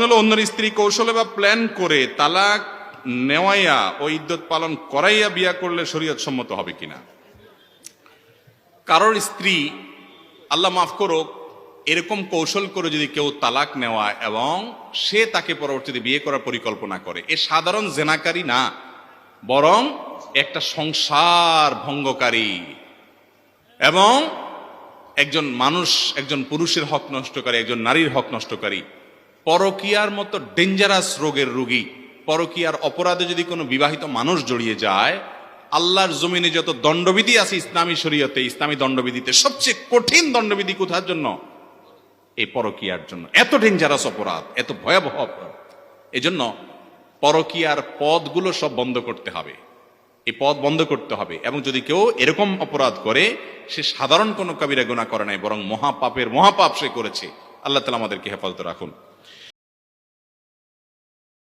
হলো, অন্যের স্ত্রী কৌশলে বা প্ল্যান করে তালাক নেওয়াইয়া ও ইদ্যত পালন করাইয়া বিয়া করলে শরীয়ত সম্মত হবে কিনা? কারোর স্ত্রী, আল্লাহ মাফ করুক, এরকম কৌশল করে যদি কেউ তালাক নেওয়া এবং সে তাকে পরবর্তীতে বিয়ে করার পরিকল্পনা করে, এ সাধারণ জেনাকারী না, বরং একটা সংসার ভঙ্গকারী এবং একজন মানুষ, একজন পুরুষের হক নষ্টকারী, একজন নারীর হক নষ্টকারী পরকিয়ার মতো ডেঞ্জারাস রোগের রোগী। পরকিয়ার অপরাধে যদি কোনো বিবাহিত মানুষ জড়িয়ে যায়, আল্লাহর জমিনে যত দণ্ডবিধি আছে ইসলামী শরীয়তে, ইসলামী দণ্ডবিধিতে, সবচেয়ে কঠিন দণ্ডবিধি কোথার জন্য? এই পরকিয়ার জন্য। এত ডেঞ্জারাস অপরাধ, এত ভয়াবহ অপরাধ। এজন্য পরকিয়ার পদগুলো সব বন্ধ করতে হবে। এই পদ বন্ধ করতে হবে। এবং যদি কেউ এরকম অপরাধ করে, সে সাধারণ কোনো কবিরা গুণা করে নাই, বরং মহাপাপের মহাপাপ সে করেছে। আল্লাহ তালা আমাদেরকে হেফাজত রাখুন।